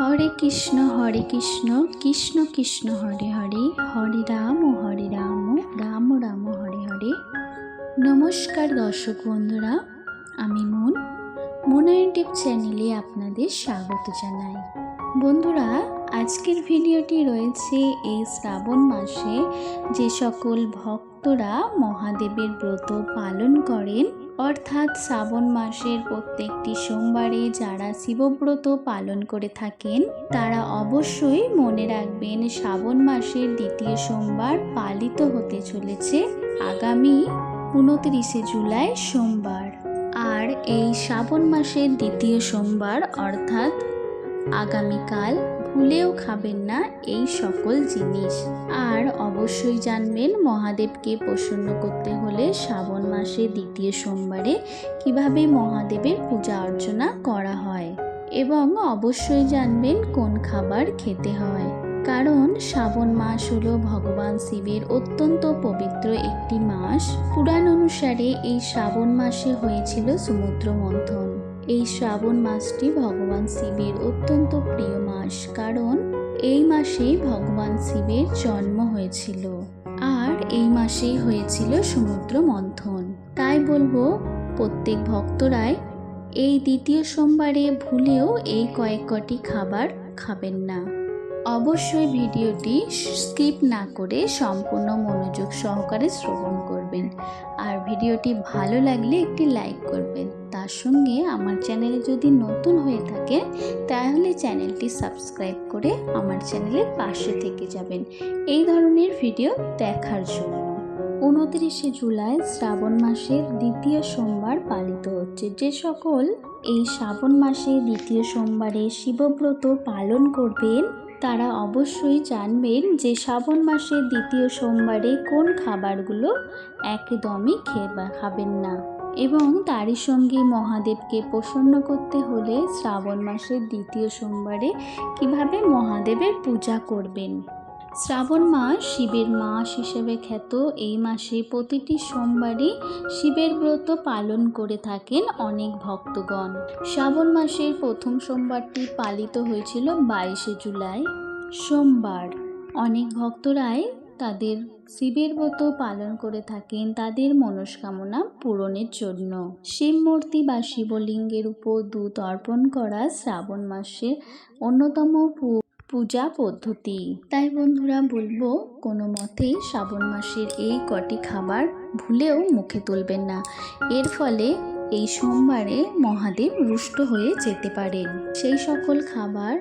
হরে কৃষ্ণ হরে কৃষ্ণ কৃষ্ণ কৃষ্ণ, হরে হরে হরে রাম হরে রাম রাম রাম হরে হরে। নমস্কার দর্শক বন্ধুরা, আমি মন। মোনায়ন টিপ চ্যানেলে আপনাদের স্বাগত জানাই। বন্ধুরা, আজকের ভিডিওটি রয়েছে এই শ্রাবণ মাসে যে সকল ভক্তরা মহাদেবের ব্রত পালন করেন অর্থাৎ শ্রাবণ মাসের প্রত্যেকটি সোমবারে যারা শিবব্রত পালন করে থাকেন, তারা অবশ্যই মনে রাখবেন শ্রাবণ মাসের দ্বিতীয় সোমবার পালিত হতে চলেছে আগামী উনত্রিশে জুলাই সোমবার। আর এই শ্রাবণ মাসের দ্বিতীয় সোমবার অর্থাৎ আগামীকাল ভুলেও খাবেন না এই সকল জিনিস। আর অবশ্যই জানবেন, মহাদেবকে প্রসন্ন করতে হলে শ্রাবণ মাসে দ্বিতীয় সোমবারে কীভাবে মহাদেবের পূজা অর্চনা করা হয় এবং অবশ্যই জানবেন কোন খাবার খেতে হয়। কারণ শ্রাবণ মাস হলো ভগবান শিবের অত্যন্ত পবিত্র একটি মাস। পুরাণ অনুসারে এই শ্রাবণ মাসে হয়েছিল সমুদ্র মন্থন। এই শ্রাবণ মাসটি ভগবান শিবের অত্যন্ত প্রিয় মাস, কারণ এই মাসেই ভগবান শিবের জন্ম হয়েছিল। আর এই মাসেই হয়েছিল সমুদ্র মন্থন। তাই বলব, প্রত্যেক ভক্তরাই এই দ্বিতীয় সোমবারে ভুলেও এই কয়েক কটি খাবার খাবেন না। অবশ্যই ভিডিওটি স্কিপ না করে সম্পূর্ণ মনোযোগ সহকারে শ্রবণ করবেন। আর ভিডিওটি ভালো লাগলে একটি লাইক করবেন। তার সঙ্গে আমার চ্যানেলে যদি নতুন হয়ে থাকে, তাহলে চ্যানেলটি সাবস্ক্রাইব করে আমার চ্যানেলের পাশে থেকে যাবেন। এই ধরনের ভিডিও দেখার জন্য। উনত্রিশে জুলাই শ্রাবণ মাসের দ্বিতীয় সোমবার পালিত হচ্ছে। যে সকল এই শ্রাবণ মাসে দ্বিতীয় সোমবারে শিবব্রত পালন করবেন, তারা অবশ্যই জানবেন যে শ্রাবণ মাসের দ্বিতীয় সোমবারে কোন খাবারগুলো একদমই খেয়ে খাবেন না। এবং তারই সঙ্গে মহাদেবকে প্রসন্ন করতে হলে শ্রাবণ মাসের দ্বিতীয় সোমবারে কীভাবে মহাদেবের পূজা করবেন? শ্রাবণ মাস শিবের মাস হিসেবে খ্যাত এই মাসে প্রতিটি সোমবারই শিবের ব্রত পালন করে থাকেন অনেক ভক্তগণ। শ্রাবণ মাসের প্রথম সোমবারটি পালিত হয়েছিল বাইশে জুলাই, সোমবার। অনেক ভক্তরাই তাদের শিবের ব্রত পালন করে থাকেন তাদের মনস্কামনা পূরণের জন্য। শিব মূর্তি বা শিবলিঙ্গের উপর দুধ অর্পণ করা শ্রাবণ মাসের অন্যতম পূজা পদ্ধতি। তাই বন্ধুরা বলব, কোনো মতেই শ্রাবণ মাসের এই কটি খাবার ভুলেও মুখে তুলবেন না। এর ফলে এই সোমবারে মহাদেব রুষ্ট হয়ে যেতে পারেন। সেই সকল খাবার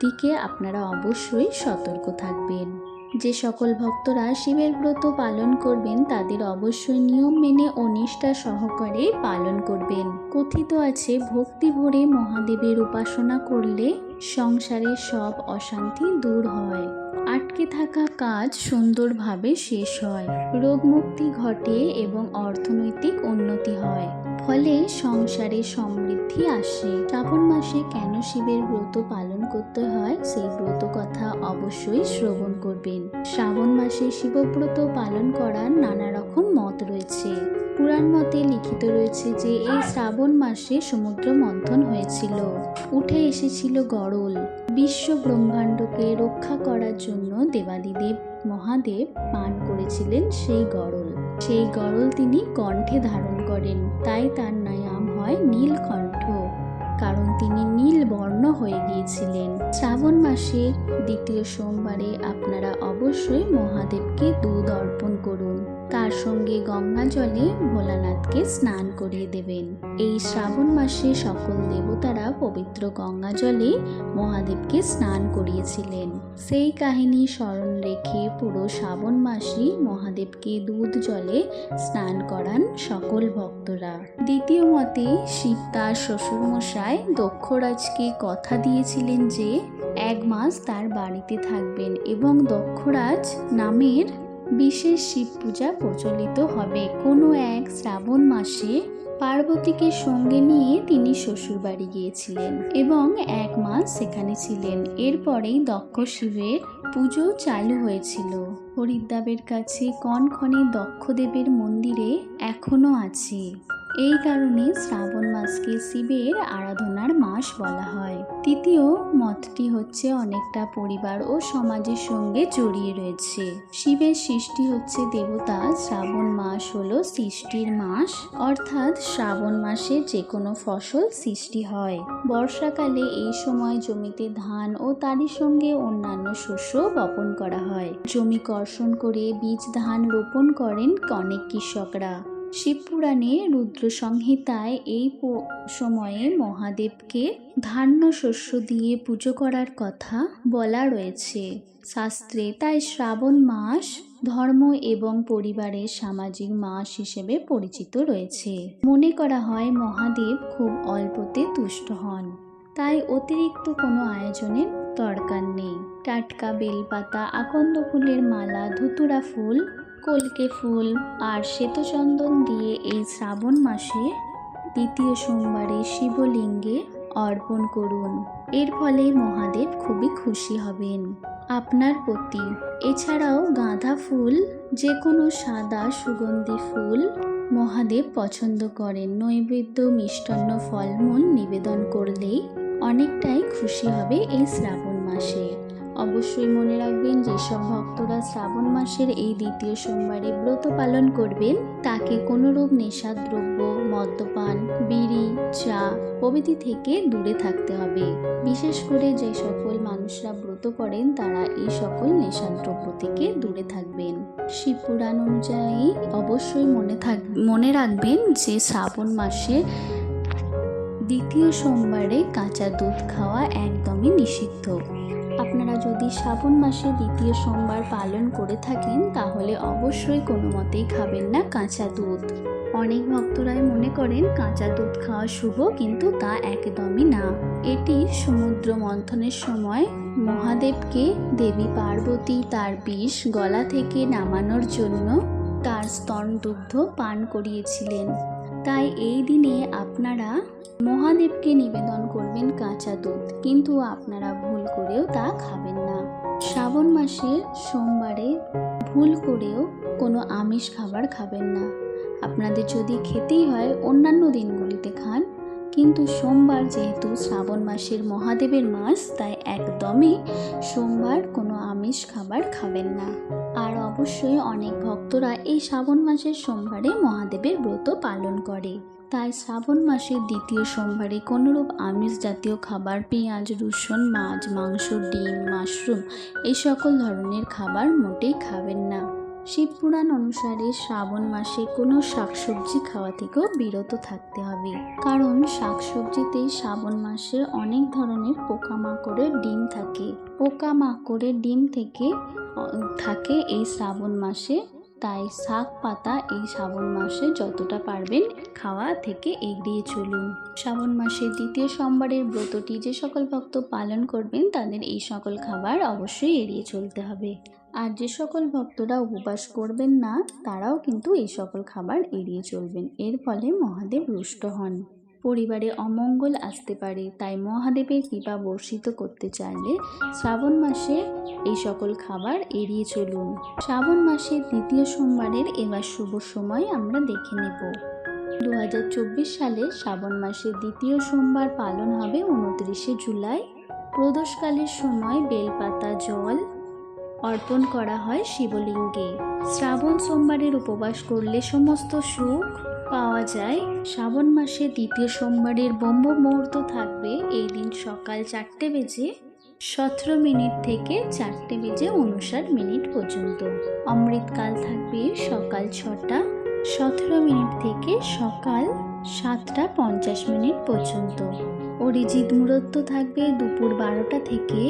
দিকে আপনারা অবশ্যই সতর্ক থাকবেন। যে সকল ভক্তরা শিবের ব্রত পালন করবেন, তাদের অবশ্যই নিয়ম মেনে ও নিষ্ঠা সহকারে পালন করবেন। কথিত আছে, ভক্তি ভরে মহাদেবের উপাসনা করলে সংসারের সব অশান্তি দূর হয়। আটকে থাকা কাজ সুন্দরভাবে শেষ হয়। রোগমুক্তি ঘটে এবং অর্থনৈতিক উন্নতি হয়। ফলে সংসারে সমৃদ্ধি আসে। শ্রাবণ মাসে কেন শিবের ব্রত পালন করতে হয়, সেই ব্রত কথা অবশ্যই শ্রবণ করবেন। শ্রাবণ মাসে শিবব্রত পালন করার নানা রকম মত রয়েছে। পুরাণ মতে লিখিত রয়েছে যে, এই শ্রাবণ মাসে সমুদ্র মন্থন হয়েছিল। উঠে এসেছিল গরল। বিশ্ব ব্রহ্মাণ্ডকে রক্ষা করার জন্য দেবাদিদেব মহাদেব পান করেছিলেন সেই গরল। সেই গরল তিনি কণ্ঠে ধারণ করেন। তাই তার নাম হয় নীলকণ্ঠ। কারণ তিনি নীল বর্ণ হয়ে গিয়েছিলেন। শ্রাবণ মাসের দ্বিতীয় সোমবারে আপনারা অবশ্যই মহাদেবকে দুধ অর্পণ করুন। তার সঙ্গে গঙ্গা জলে ভোলানাথকে স্নান করিয়ে দেবেন। এই শ্রাবণ মাসে সকল দেবতারা পবিত্র গঙ্গা জলে মহাদেবকে স্নান করিয়েছিলেন। সেই কাহিনী স্মরণ রেখে পুরো শ্রাবণ মাসই মহাদেবকে দুধ জলে স্নান করান সকল ভক্তরা। দ্বিতীয় মতে, শিব তার শ্বশুরমশাই দক্ষরাজকে কথা দিয়েছিলেন যে, এক মাস তার বাড়িতে থাকবেন এবং দক্ষরাজ নামের বিশেষ শিব পূজা প্রচলিত হবে। কোনো এক শ্রাবণ মাসে পার্বতীকে সঙ্গে নিয়ে তিনি শ্বশুরবাড়ি গিয়েছিলেন এবং এক মাস সেখানে ছিলেন। এরপরেই দক্ষ শিবের পুজো চালু হয়েছিল। হরিদ্বাবের কাছে কনখনে দক্ষদেবের মন্দিরে এখনও আছে। এই কারণে শ্রাবণ মাসকে শিবের আরাধনার মাস বলা হয়। তৃতীয় মতটি হচ্ছে অনেকটা পরিবার ও সমাজের সঙ্গে জড়িয়ে রয়েছে। শিবের সৃষ্টি হচ্ছে দেবতা, শ্রাবণ মাস হলো সৃষ্টির মাস, অর্থাৎ শ্রাবণ মাসে যে কোনো ফসল সৃষ্টি হয়। বর্ষাকালে এই সময় জমিতে ধান ও তারই সঙ্গে অন্যান্য শস্য বপন করা হয়। জমি কর্ষণ করে বীজ ধান রোপণ করেন অনেক কৃষকরা। শিবপুরাণে রুদ্র সংহিতায় এই সময়ে মহাদেবকে ধান্য শস্য দিয়ে পুজো করার কথা বলা রয়েছে। শাস্ত্রে তাই শ্রাবণ মাস ধর্ম এবং পরিবারের সামাজিক মাস হিসেবে পরিচিত রয়েছে। মনে করা হয় মহাদেব খুব অল্পতে তুষ্ট হন, তাই অতিরিক্ত কোনো আয়োজনের দরকার নেই। টাটকা বেলপাতা, আকন্দ ফুলের মালা, ধুতুরা ফুল কলকে ফুল আর শ্বেতচন্দন দিয়ে এই শ্রাবণ মাসে দ্বিতীয় সোমবারে শিবলিঙ্গে অর্পণ করুন। এর ফলে মহাদেব খুবই খুশি হবেন। আপনার প্রতি। এছাড়াও গাঁদা ফুল যে কোনো সাদা সুগন্ধি ফুল মহাদেব পছন্দ করেন। নৈবেদ্য, মিষ্টান্ন ফলমূল নিবেদন করলেই অনেকটাই খুশি হবে এই শ্রাবণ মাসে। অবশ্যই মনে রাখবেন, যেসব ভক্তরা শ্রাবণ মাসের এই দ্বিতীয় সোমবারে ব্রত পালন করবেন, তাকে কোনোরূপ নেশাদ্রব্য, মদ্যপান, বিড়ি, চা প্রভৃতি থেকে দূরে থাকতে হবে। বিশেষ করে যে সকল মানুষরা ব্রত করেন, তারা এই সকল নেশাদ্রব্য থেকে দূরে থাকবেন। শিবপুরাণ অনুযায়ী অবশ্যই মনে থাক, মনে রাখবেন যে শ্রাবণ মাসে দ্বিতীয় সোমবারে কাঁচা দুধ খাওয়া একদমই নিষিদ্ধ। আপনারা যদি শ্রাবণ মাসে দ্বিতীয় সোমবার পালন করে থাকেন, তাহলে অবশ্যই কোনো মতেই খাবেন না কাঁচা দুধ। অনেক ভক্তরাই মনে করেন কাঁচা দুধ খাওয়া শুভ, কিন্তু তা একদমই না। এটি সমুদ্র মন্থনের সময় মহাদেবকে দেবী পার্বতী তার বিষ গলা থেকে নামানোর জন্য তার স্তন দুগ্ধ পান করিয়েছিলেন। তাই এই দিনে আপনারা মহাদেবকে নিবেদন করবেন কাঁচা দুধ। কিন্তু আপনারা ভুল করেও তা খাবেন না। শ্রাবণ মাসে, সোমবারে ভুল করেও কোনো আমিষ খাবার খাবেন না। আপনাদের যদি খেতেই হয়, অন্যান্য দিনগুলিতে খান কিন্তু সোমবার যেহেতু শ্রাবণ মাসের মহাদেবের মাস, তাই একদমই সোমবার কোনো আমিষ খাবার খাবেন না। আর অবশ্যই অনেক ভক্তরা এই শ্রাবণ মাসের সোমবারে মহাদেবের ব্রত পালন করে। তাই শ্রাবণ মাসের দ্বিতীয় সোমবারে কোনোরূপ আমিষ জাতীয় খাবার, পেঁয়াজ, রসুন, মাছ, মাংস, ডিম, মাশরুম, এই সকল ধরনের খাবার মোটেই খাবেন না। শিবপুরাণ অনুসারে শ্রাবণ মাসে কোনো শাকসবজি খাওয়া থেকেও বিরত থাকতে হবে। কারণ শাকসবজিতে শ্রাবণ মাসে অনেক ধরনের পোকামাকড়ের ডিম থাকে। পোকামাকড়ের ডিম থেকে থাকে এই শ্রাবণ মাসে। তাই শাক পাতা এই শ্রাবণ মাসে যতটা পারবেন খাওয়া থেকে এগিয়ে চলুন। শ্রাবণ মাসের দ্বিতীয় সোমবারের ব্রতটি যে সকল ভক্ত পালন করবেন তাদের এই সকল খাবার অবশ্যই এড়িয়ে চলতে হবে। আর যে সকল ভক্তরা উপবাস করবেন না, তারাও কিন্তু এই সকল খাবার এড়িয়ে চলবেন। এর ফলে মহাদেব রুষ্ট হন। পরিবারে অমঙ্গল আসতে পারে, তাই মহাদেবের কৃপা বর্ষিত করতে চাইলে শ্রাবণ মাসে এই সকল খাবার এড়িয়ে চলুন। শ্রাবণ মাসের দ্বিতীয় সোমবারের এবার শুভ সময় আমরা দেখে নেব। দু হাজার চব্বিশ সালে শ্রাবণ মাসের দ্বিতীয় সোমবার পালন হবে উনত্রিশে জুলাই। প্রদোষকালের সময় বেলপাতা, জল অর্পণ করা হয় শিবলিঙ্গে। শ্রাবণ সোমবারের উপবাস করলে সমস্ত সুখ পাওয়া যায়। শ্রাবণ মাসে দ্বিতীয় সোমবারের ব্রহ্ম মুহূর্ত থাকবে এই দিন সকাল চারটে বেজে সতেরো মিনিট থেকে চারটে বেজে উনষাট মিনিট পর্যন্ত। অমৃতকাল থাকবে সকাল ছটা, সতেরো মিনিট থেকে সকাল সাতটা পঞ্চাশ মিনিট পর্যন্ত। অরিজিৎ মুহূর্ত থাকবে দুপুর বারোটা থেকে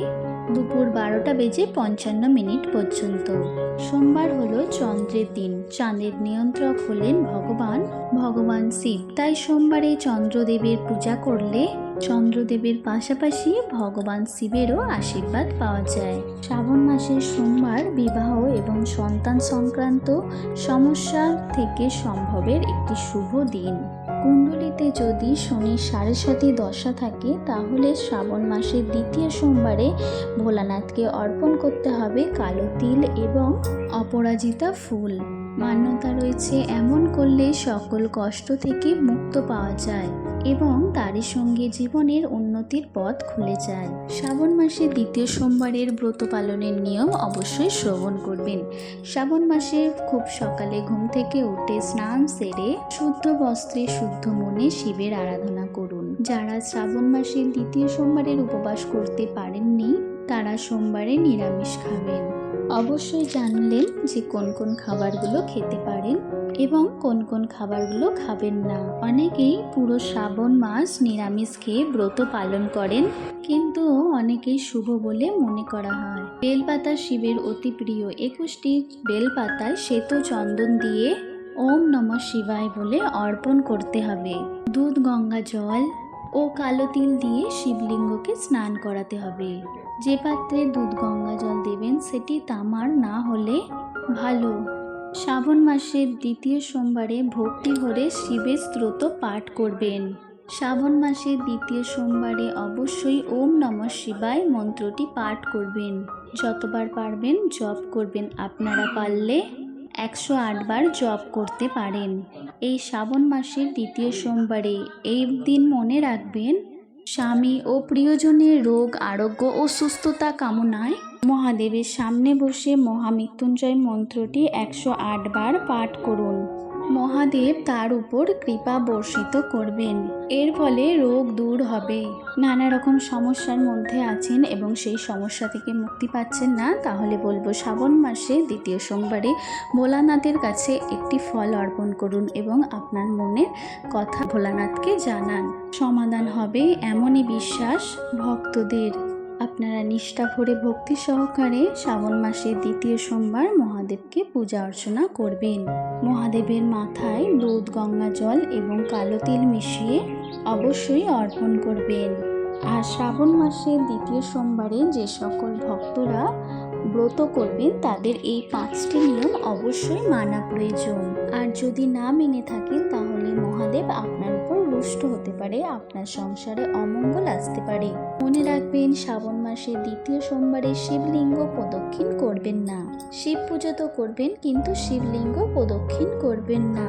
দুপুর বারোটা বেজে পঞ্চান্ন মিনিট পর্যন্ত। সোমবার হলো চন্দ্রের দিন। চাঁদের নিয়ন্ত্রক হলেন ভগবান। ভগবান শিব। তাই সোমবারে চন্দ্রদেবের পূজা করলে চন্দ্রদেবের পাশাপাশি ভগবান শিবেরও আশীর্বাদ পাওয়া যায়। শ্রাবণ মাসের সোমবার বিবাহ এবং সন্তান সংক্রান্ত সমস্যা থেকে সম্ভবের একটি শুভ দিন। কুণ্ডলিতে যদি শনির সাড়ে সাতি দশা থাকে, তাহলে শ্রাবণ মাসের দ্বিতীয় সোমবারে ভোলানাথকে অর্পণ করতে হবে কালো তিল এবং অপরাজিতা ফুল। মান্যতা রয়েছে এমন করলে সকল কষ্ট থেকে মুক্ত পাওয়া যায়। এবং তারই সঙ্গে জীবনের উন্নতির পথ খুলে যায় শ্রাবণ মাসে দ্বিতীয় সোমবারের ব্রত পালনের নিয়ম অবশ্যই শ্রবণ করবেন। শ্রাবণ মাসে খুব সকালে ঘুম থেকে উঠে স্নান সেরে শুদ্ধ বস্ত্রে, শুদ্ধ মনে শিবের আরাধনা করুন। যারা শ্রাবণ মাসের দ্বিতীয় সোমবারের উপবাস করতে পারেননি, তারা সোমবারে নিরামিষ খাবেন। অবশ্যই জানলেন যে কোন কোন খাবারগুলো খেতে পারেন এবং কোন কোন খাবারগুলো খাবেন না। অনেকেই পুরো শ্রাবণ মাস নিরামিষ খেয়ে ব্রত পালন করেন, কিন্তু অনেকেই শুভ বলে মনে করা হয়। বেলপাতা শিবের অতি প্রিয় একুশটি বেলপাতায় শ্বেত চন্দন দিয়ে ওম নম শিবায় বলে অর্পণ করতে হবে। দুধ, গঙ্গা জল ও কালো তিল দিয়ে শিবলিঙ্গকে স্নান করাতে হবে। যে পাত্রে দুধ গঙ্গা জল দেবেন, সেটি তামার না হলে ভালো। শ্রাবণ মাসের দ্বিতীয় সোমবারে ভক্তি ভরে শিবের স্ত্রোত পাঠ করবেন। শ্রাবণ মাসের দ্বিতীয় সোমবারে অবশ্যই ওম নম শিবায় মন্ত্রটি পাঠ করবেন। যতবার পারবেন জপ করবেন। আপনারা পারলে একশো আটবার জপ করতে পারেন। এই শ্রাবণ মাসের দ্বিতীয় সোমবারে এই দিন মনে রাখবেন, স্বামী ও প্রিয়জনের রোগ, আরোগ্য ও সুস্থতা কামনায় মহাদেবের সামনে বসে মহামৃত্যুঞ্জয় মন্ত্রটি একশো আটবার পাঠ করুন। মহাদেব তার উপর কৃপা বর্ষিত করবেন। এর ফলে রোগ দূর হবে। নানা রকম সমস্যার মধ্যে আছেন এবং সেই সমস্যা থেকে মুক্তি পাচ্ছেন না, তাহলে বলব শ্রাবণ মাসে দ্বিতীয় সোমবারে ভোলানাথের কাছে একটি ফল অর্পণ করুন এবং আপনার মনের কথা ভোলানাথকে জানান। সমাধান হবে এমনই বিশ্বাস ভক্তদের। আপনারা নিষ্ঠা ভরে ভক্তি সহকারে শ্রাবণ মাসের দ্বিতীয় সোমবার মহাদেবকে পূজা অর্চনা করবেন। মহাদেবের মাথায় দুধ, গঙ্গা জল এবং কালো তিল মিশিয়ে অবশ্যই অর্পণ করবেন। আর শ্রাবণ মাসের দ্বিতীয় সোমবারে যে সকল ভক্তরা ব্রত করবেন, তাদের এই পাঁচটি নিয়ম অবশ্যই মানা প্রয়োজন। আর যদি না মেনে থাকেন, তাহলে মহাদেব আপনার উপর হতে পারে, আপনার সংসারে অমঙ্গল আসতে পারে। মনে রাখবেন, শ্রাবণ মাসে দ্বিতীয় সোমবারে শিবলিঙ্গ প্রদক্ষিণ করবেন না। শিব পুজো তো করবেন, কিন্তু শিবলিঙ্গ প্রদক্ষিণ করবেন না।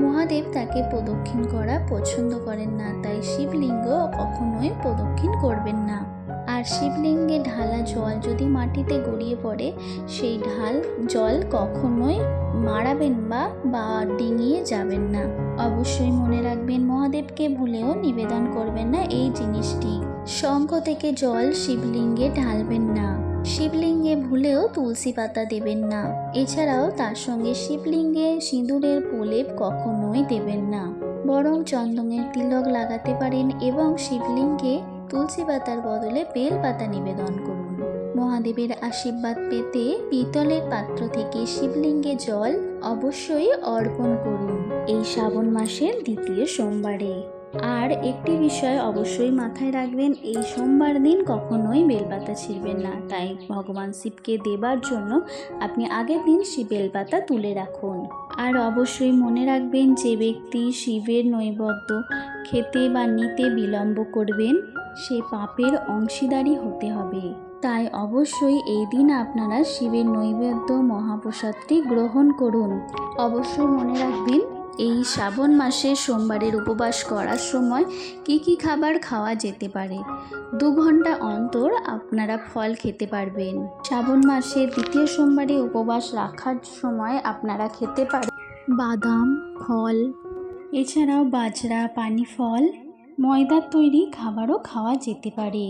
মহাদেব তাকে প্রদক্ষিণ করা পছন্দ করেন না, তাই শিবলিঙ্গ কখনোই প্রদক্ষিণ করবেন না। আর শিবলিঙ্গে ঢালা জল যদি মাটিতে গড়িয়ে পড়ে, সেই ঢাল জল কখনোই মারাবেন বা বা ডিঙিয়ে যাবেন না। অবশ্যই মনে রাখবেন, মহাদেবকে ভুলেও নিবেদন করবেন না এই জিনিসটি। শঙ্খ থেকে জল শিবলিঙ্গে ঢালবেন না। শিবলিঙ্গে ভুলেও তুলসী পাতা দেবেন না। এছাড়াও তার সঙ্গে শিবলিঙ্গে সিঁদুরের প্রলেপ কখনোই দেবেন না। বরং চন্দনের তিলক লাগাতে পারেন এবং শিবলিঙ্গে তুলসী পাতার বদলে বেল পাতা নিবেদন করুন। মহাদেবের আশীর্বাদ পেতে পিতলের পাত্র থেকে শিবলিঙ্গে জল অবশ্যই অর্পণ করুন এই শ্রাবণ মাসের দ্বিতীয় সোমবারে। আর একটি বিষয় অবশ্যই মাথায় রাখবেন, এই সোমবার দিন কখনোই বেলপাতা ছিঁড়বেন না। তাই ভগবান শিবকে দেবার জন্য আপনি আগের দিন শিব বেলপাতা তুলে রাখুন। আর অবশ্যই মনে রাখবেন, যে ব্যক্তি শিবের নৈবদ্য খেতে বা নিতে বিলম্ব করবেন সে পাপের অংশীদারি হতে হবে। তাই অবশ্যই এই দিন আপনারা শিবের নৈবেদ্য মহাপ্রসাদটি গ্রহণ করুন। অবশ্যই মনে রাখবেন, এই শ্রাবণ মাসে সোমবারের উপবাস করার সময় কি কি খাবার খাওয়া যেতে পারে? দু ঘণ্টা অন্তর আপনারা ফল খেতে পারবেন। শ্রাবণ মাসে দ্বিতীয় সোমবারে উপবাস রাখার সময় আপনারা খেতে পারেন বাদাম, ফল, এছাড়াও বাজরা, পানি ফল ময়দার তৈরি খাবারও খাওয়া যেতে পারে।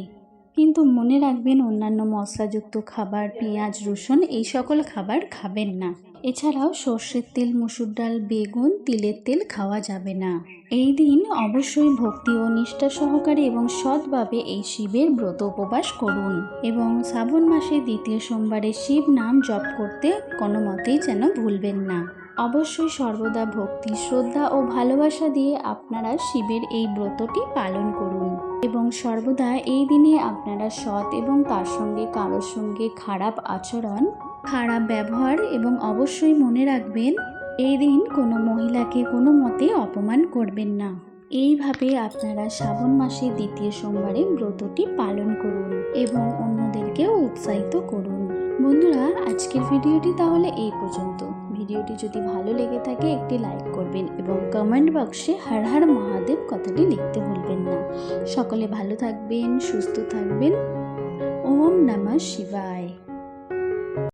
কিন্তু মনে রাখবেন, অন্যান্য মশলাযুক্ত খাবার, পেঁয়াজ, রসুন এই সকল খাবার খাবেন না। এছাড়াও সর্ষের তেল, মুসুর ডাল, বেগুন, তিলের তেল খাওয়া যাবে না। এই দিন অবশ্যই ভক্তি ও নিষ্ঠা সহকারে এবং সৎভাবে এই শিবের ব্রত উপবাস করুন এবং শ্রাবণ মাসে দ্বিতীয় সোমবারে শিব নাম জপ করতে কোনো মতেই যেন ভুলবেন না। অবশ্যই সর্বদা ভক্তি, শ্রদ্ধা ও ভালোবাসা দিয়ে আপনারা শিবের এই ব্রতটি পালন করুন। এবং সর্বদা এই দিনে আপনারা সৎ এবং তার সঙ্গে কারোর সঙ্গে খারাপ আচরণ, খারাপ ব্যবহার এবং অবশ্যই মনে রাখবেন, এই দিন কোনো মহিলাকে কোনো মতে অপমান করবেন না। এইভাবে আপনারা শ্রাবণ মাসের দ্বিতীয় সোমবারে ব্রতটি পালন করুন এবং অন্যদেরকেও উৎসাহিত করুন। বন্ধুরা, আজকের ভিডিওটি তাহলে এই পর্যন্ত। ভিডিওটি যদি ভালো লেগে থাকে, একটি লাইক করবেন এবং কমেন্ট বক্সে হর হর মহাদেব কথাটি লিখতে ভুলবেন না। সকলে ভালো থাকবেন, সুস্থ থাকবেন। ওম নমঃ শিবায়।